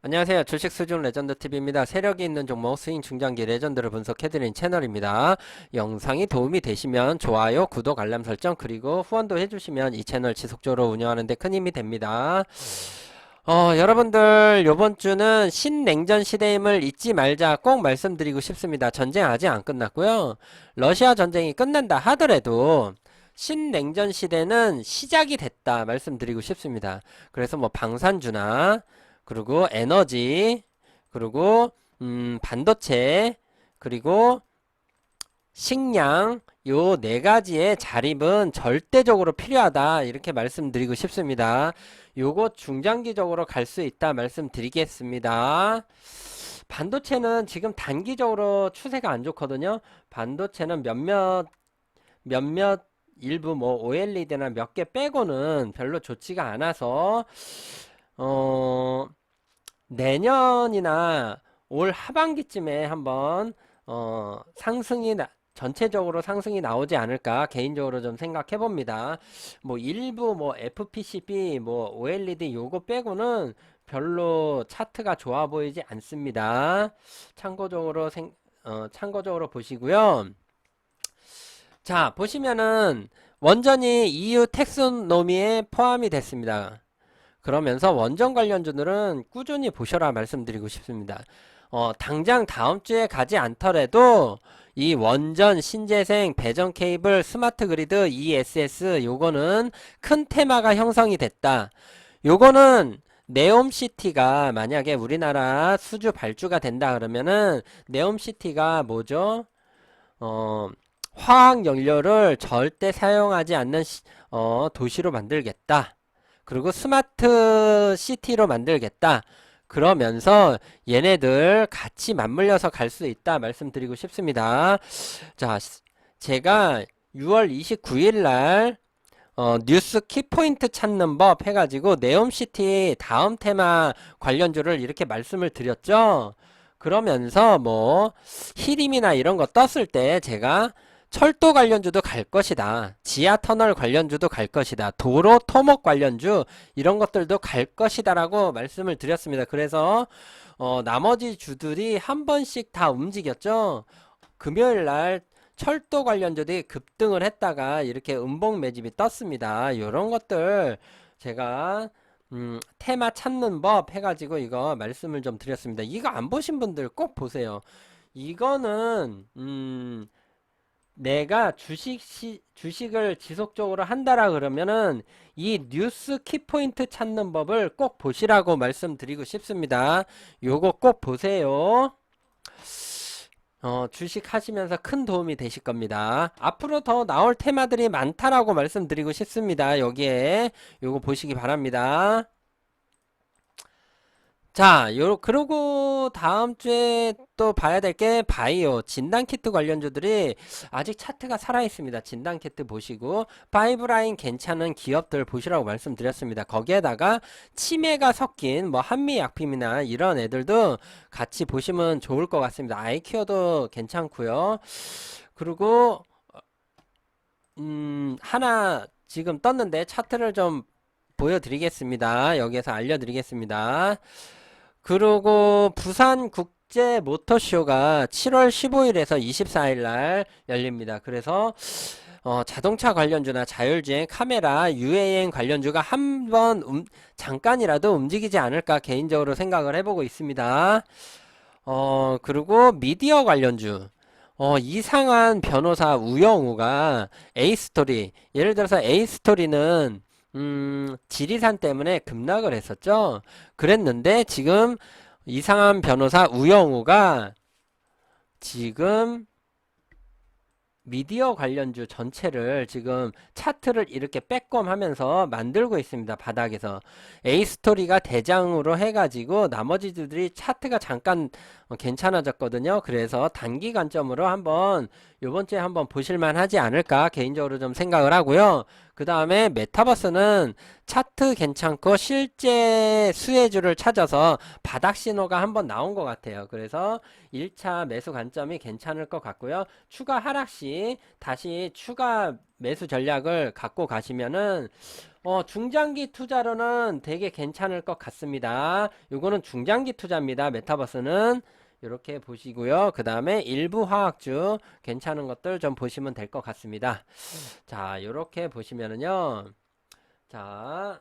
안녕하세요. 주식 수준 레전드 TV입니다. 세력이 있는 종목 스윙 중장기 레전드를 분석해드린 채널입니다. 영상이 도움이 되시면 좋아요, 구독, 알람 설정 그리고 후원도 해주시면 이 채널 지속적으로 운영하는데 큰 힘이 됩니다. 어, 여러분들 요번 주는 신냉전 시대임을 잊지 말자 꼭 말씀드리고 싶습니다. 전쟁 아직 안 끝났고요. 러시아 전쟁이 끝난다 하더라도 신냉전 시대는 시작이 됐다 말씀드리고 싶습니다. 그래서 뭐 방산주나 그리고 에너지, 그리고 음, 반도체, 그리고 식량 요 네 가지의 자립은 절대적으로 필요하다 이렇게 말씀드리고 싶습니다. 요거 중장기적으로 갈 수 있다 말씀드리겠습니다. 반도체는 지금 단기적으로 추세가 안 좋거든요. 반도체는 몇몇 몇몇 일부 뭐 OLED나 몇 개 빼고는 별로 좋지가 않아서 어 내년이나 올 하반기쯤에 한번 어, 상승이 나, 전체적으로 상승이 나오지 않을까 개인적으로 좀 생각해 봅니다. 뭐 일부 뭐 FPCB 뭐 OLED 요거 빼고는 별로 차트가 좋아 보이지 않습니다. 참고적으로 생, 어, 참고적으로 보시고요. 자, 보시면은 원전이 EU 텍소노미에 포함이 됐습니다. 그러면서 원전 관련주들은 꾸준히 보셔라 말씀드리고 싶습니다. 어, 당장 다음 주에 가지 않더라도 이 원전, 신재생, 배전 케이블, 스마트 그리드, ESS 요거는 큰 테마가 형성이 됐다. 요거는 네옴시티가 만약에 우리나라 수주 발주가 된다 그러면은 네옴시티가 뭐죠? 어, 화학 연료를 절대 사용하지 않는 시- 어, 도시로 만들겠다. 그리고 스마트 시티로 만들겠다. 그러면서 얘네들 같이 맞물려서 갈 수 있다 말씀드리고 싶습니다. 자, 시- 제가 6월 29일 날 어, 뉴스 키포인트 찾는 법 해가지고 네옴시티 다음 테마 관련주를 이렇게 말씀을 드렸죠. 그러면서 뭐 히림이나 이런 거 떴을 때 제가 철도 관련주도 갈 것이다. 지하 터널 관련주도 갈 것이다. 도로 토목 관련주 이런 것들도 갈 것이다 라고 말씀을 드렸습니다. 그래서 어, 나머지 주들이 한 번씩 다 움직였죠. 금요일 날 철도 관련주들이 급등을 했다가 이렇게 음봉 매집이 떴습니다. 이런 것들 제가 음, 테마 찾는 법 해가지고 이거 말씀을 좀 드렸습니다. 이거 안 보신 분들 꼭 보세요. 이거는 음, 내가 주식 시, 주식을 지속적으로 한다라 그러면은 이 뉴스 키포인트 찾는 법을 꼭 보시라고 말씀드리고 싶습니다. 요거 꼭 보세요. 어, 주식 하시면서 큰 도움이 되실 겁니다. 앞으로 더 나올 테마들이 많다라고 말씀드리고 싶습니다. 여기에 요거 보시기 바랍니다. 자, 요, 그러고 다음 주에 또 봐야 될 게 바이오, 진단키트 관련주들이 아직 차트가 살아있습니다. 진단키트 보시고, 파이브라인 괜찮은 기업들 보시라고 말씀드렸습니다. 거기에다가 치매가 섞인 뭐 한미약품이나 이런 애들도 같이 보시면 좋을 것 같습니다. 아이큐어도 괜찮고요. 그리고, 음, 하나 지금 떴는데 차트를 좀 보여드리겠습니다. 여기에서 알려드리겠습니다. 그리고 부산 국제 모터쇼가 7월 15일에서 24일 날 열립니다. 그래서 어, 자동차 관련주나 자율주행 카메라 UAM 관련주가 한번 음, 잠깐이라도 움직이지 않을까 개인적으로 생각을 해보고 있습니다. 어, 그리고 미디어 관련주. 어, 이상한 변호사 우영우가 A스토리, 예를 들어서 A스토리는 음, 지리산 때문에 급락을 했었죠. 그랬는데 지금 이상한 변호사 우영우가 지금 미디어 관련주 전체를 지금 차트를 이렇게 빼꼼하면서 만들고 있습니다. 바닥에서 A스토리가 대장으로 해가지고 나머지들이 차트가 잠깐 어, 괜찮아졌거든요. 그래서 단기 관점으로 한번 요번 주에 한번 보실만 하지 않을까 개인적으로 좀 생각을 하고요. 그 다음에 메타버스는 차트 괜찮고 실제 수혜주를 찾아서 바닥 신호가 한번 나온 것 같아요. 그래서 1차 매수 관점이 괜찮을 것 같고요. 추가 하락 시 다시 추가 매수 전략을 갖고 가시면은 어, 중장기 투자로는 되게 괜찮을 것 같습니다. 요거는 중장기 투자입니다. 메타버스는 이렇게 보시고요. 그 다음에 일부 화학주 괜찮은 것들 좀 보시면 될 것 같습니다. 자, 요렇게 보시면은요. 자,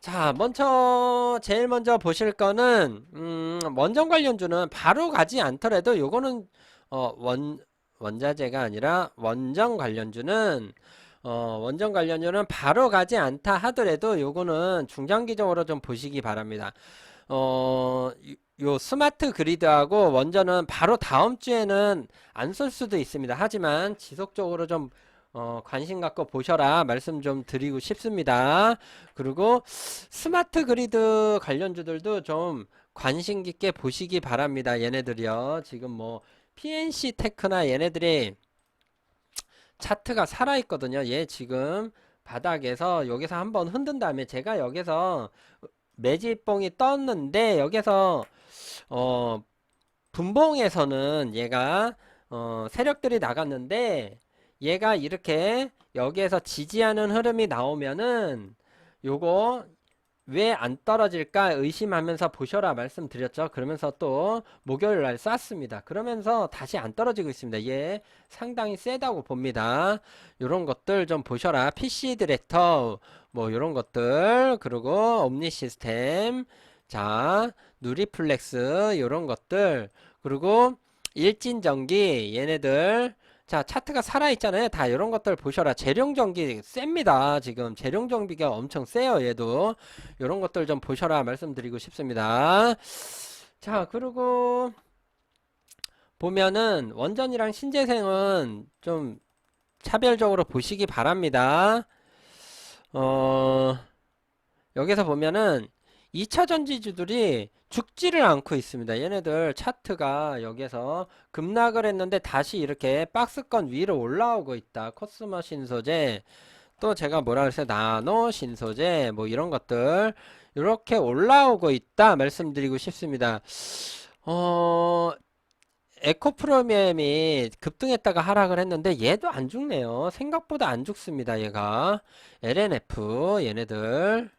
자, 먼저 제일 먼저 보실 거는 음, 원전 관련주는 바로 가지 않더라도 요거는 어, 원 원자재가 아니라 원전 관련주는 어, 원전 관련주는 바로 가지 않다 하더라도 요거는 중장기적으로 좀 보시기 바랍니다. 어, 요- 요 스마트 그리드하고 원전은 바로 다음 주에는 안 쓸 수도 있습니다. 하지만 지속적으로 좀 어, 관심 갖고 보셔라 말씀 좀 드리고 싶습니다. 그리고 스마트 그리드 관련주들도 좀 관심 깊게 보시기 바랍니다. 얘네들이요. 지금 뭐 PNC 테크나 얘네들이 차트가 살아있거든요. 얘 지금 바닥에서 여기서 한번 흔든 다음에 제가 여기서 매집봉이 떴는데 여기서 어 분봉에서는 얘가 어 세력들이 나갔는데 얘가 이렇게 여기에서 지지하는 흐름이 나오면은 요거 왜 안 떨어질까 의심하면서 보셔라 말씀드렸죠. 그러면서 또 목요일 날 쐈습니다. 그러면서 다시 안 떨어지고 있습니다. 얘 상당히 세다고 봅니다. 요런 것들 좀 보셔라. PC 디렉터 뭐 요런 것들 그리고 옴니 시스템 자 누리플렉스 요런 것들 그리고 일진전기 얘네들 자 차트가 살아있잖아요. 다 이런 것들 보셔라. 재룡전기 셉니다. 지금 재룡전기가 엄청 세요 얘도. 이런 것들 좀 보셔라 말씀드리고 싶습니다. 자 그리고 보면은 원전이랑 신재생은 좀 차별적으로 보시기 바랍니다. 어 여기서 보면은 2차 전지주들이 죽지를 않고 있습니다. 얘네들 차트가 여기서 급락을 했는데 다시 이렇게 박스권 위로 올라오고 있다. 코스모 신소재 또 제가 뭐라 그랬어요? 나노 신소재 뭐 이런 것들 이렇게 올라오고 있다 말씀드리고 싶습니다. 어 에코프로미엄이 급등했다가 하락을 했는데 얘도 안 죽네요. 생각보다 안 죽습니다. 얘가 LNF 얘네들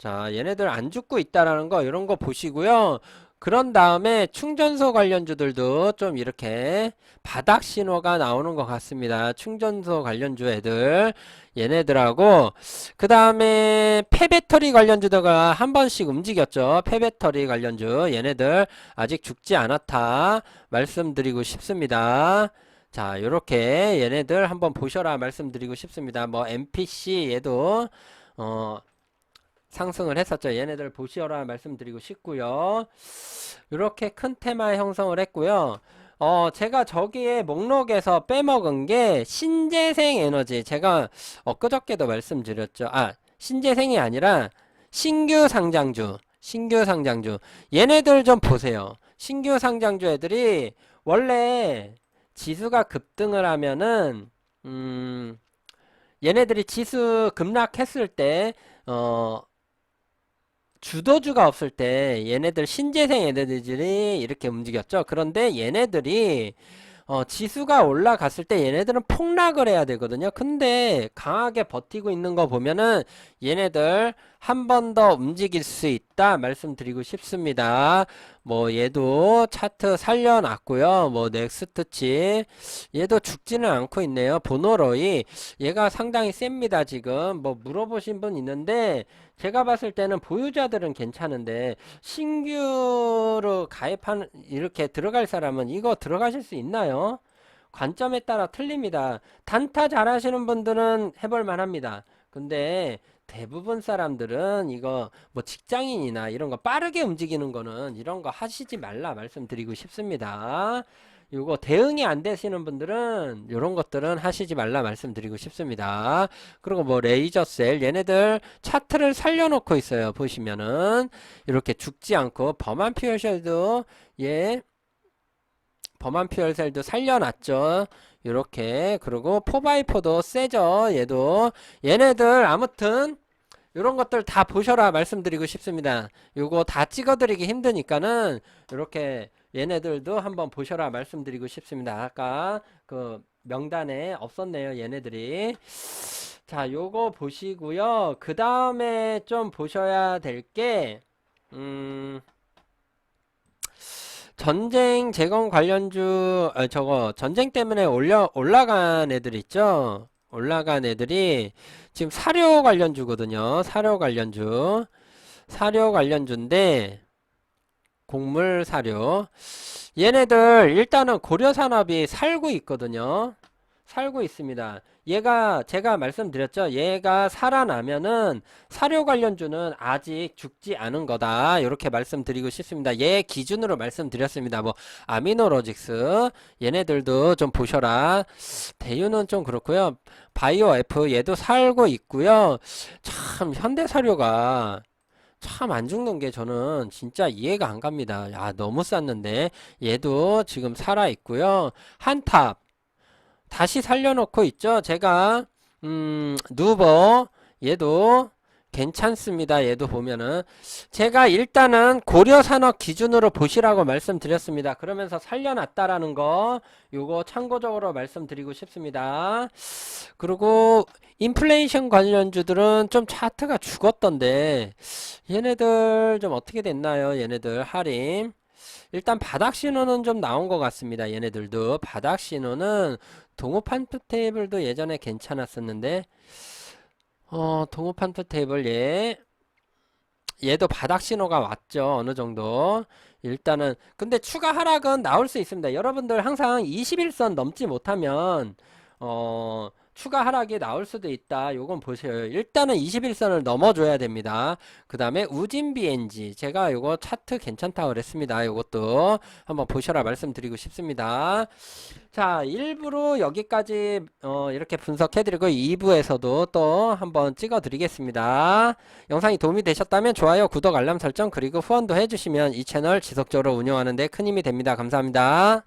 자, 얘네들 안 죽고 있다라는 거, 이런 거 보시고요. 그런 다음에 충전소 관련주들도 좀 이렇게 바닥 신호가 나오는 것 같습니다. 충전소 관련주 애들, 얘네들하고, 그 다음에 폐배터리 관련주들가 한 번씩 움직였죠. 폐배터리 관련주, 얘네들 아직 죽지 않았다. 말씀드리고 싶습니다. 자, 요렇게 얘네들 한번 보셔라 말씀드리고 싶습니다. 뭐, MPC 얘도, 어, 상승을 했었죠. 얘네들 보시오라 말씀드리고 싶고요. 이렇게 큰 테마 형성을 했고요. 어, 제가 저기에 목록에서 빼먹은 게 신재생 에너지. 제가 엊그저께도 말씀드렸죠. 아, 신재생이 아니라 신규 상장주. 신규 상장주. 얘네들 좀 보세요. 신규 상장주 애들이 원래 지수가 급등을 하면은 음, 얘네들이 지수 급락했을 때 어, 주도주가 없을 때 얘네들 신재생 얘네들이 이렇게 움직였죠. 그런데 얘네들이 어, 지수가 올라갔을 때 얘네들은 폭락을 해야 되거든요. 근데 강하게 버티고 있는 거 보면은 얘네들 한 번 더 움직일 수 있다 말씀드리고 싶습니다. 뭐 얘도 차트 살려놨고요. 뭐 넥스트치 얘도 죽지는 않고 있네요. 보노로이 얘가 상당히 셉니다. 지금 뭐 물어보신 분 있는데 제가 봤을 때는 보유자들은 괜찮은데 신규로 가입한 이렇게 들어갈 사람은 이거 들어가실 수 있나요? 관점에 따라 틀립니다. 단타 잘하시는 분들은 해볼 만합니다. 근데 대부분 사람들은 이거 뭐 직장인이나 이런 거 빠르게 움직이는 거는 이런 거 하시지 말라 말씀드리고 싶습니다. 요거 대응이 안 되시는 분들은 이런 것들은 하시지 말라 말씀드리고 싶습니다. 그리고 뭐 레이저 셀 얘네들 차트를 살려놓고 있어요. 보시면은 이렇게 죽지 않고 범한 퓨어셀도 예 범한 퓨어셀도 살려놨죠. 이렇게 그리고 4x4도 세죠. 얘도 얘네들 아무튼 이런 것들 다 보셔라 말씀드리고 싶습니다. 요거 다 찍어드리기 힘드니까는 이렇게 얘네들도 한번 보셔라 말씀드리고 싶습니다. 아까 그 명단에 없었네요. 얘네들이. 자, 요거 보시고요. 그 다음에 좀 보셔야 될 게, 음, 전쟁 재건 관련주, 아, 저거, 전쟁 때문에 올려, 올라간 애들 있죠? 올라간 애들이 지금 사료 관련주거든요. 사료 관련주. 사료 관련주인데, 곡물 사료. 얘네들 일단은 고려산업이 살고 있거든요. 살고 있습니다. 얘가 제가 말씀드렸죠. 얘가 살아나면은 사료 관련주는 아직 죽지 않은 거다. 이렇게 말씀드리고 싶습니다. 얘 기준으로 말씀드렸습니다. 뭐 아미노로직스 얘네들도 좀 보셔라. 대유는 좀 그렇고요. 바이오 F 얘도 살고 있고요. 참 현대 사료가 참안 죽는 게 저는 진짜 이해가 안 갑니다. 야, 너무 쌌는데 얘도 지금 살아 있고요. 한탑 다시 살려놓고 있죠. 제가 음, 누버 얘도 괜찮습니다. 얘도 보면은 제가 일단은 고려산업 기준으로 보시라고 말씀드렸습니다. 그러면서 살려놨다라는 거 요거 참고적으로 말씀드리고 싶습니다. 그리고 인플레이션 관련주들은 좀 차트가 죽었던데 얘네들 좀 어떻게 됐나요? 얘네들 할인 일단 바닥 신호는 좀 나온 것 같습니다. 얘네들도 바닥 신호는 동호 판트 테이블도 예전에 괜찮았었는데 어 동호 판트 테이블 얘 얘도 바닥 신호가 왔죠. 어느 정도. 일단은 근데 추가 하락은 나올 수 있습니다. 여러분들 항상 21선 넘지 못하면 어 추가 하락이 나올 수도 있다. 요건 보세요. 일단은 21선을 넘어줘야 됩니다. 그 다음에 우진 BNG 제가 요거 차트 괜찮다고 그랬습니다. 요것도 한번 보셔라 말씀드리고 싶습니다. 자, 1부로 여기까지 어, 이렇게 분석해드리고 2부에서도 또 한번 찍어드리겠습니다. 영상이 도움이 되셨다면 좋아요, 구독, 알람 설정 그리고 후원도 해주시면 이 채널 지속적으로 운영하는 데 큰 힘이 됩니다. 감사합니다.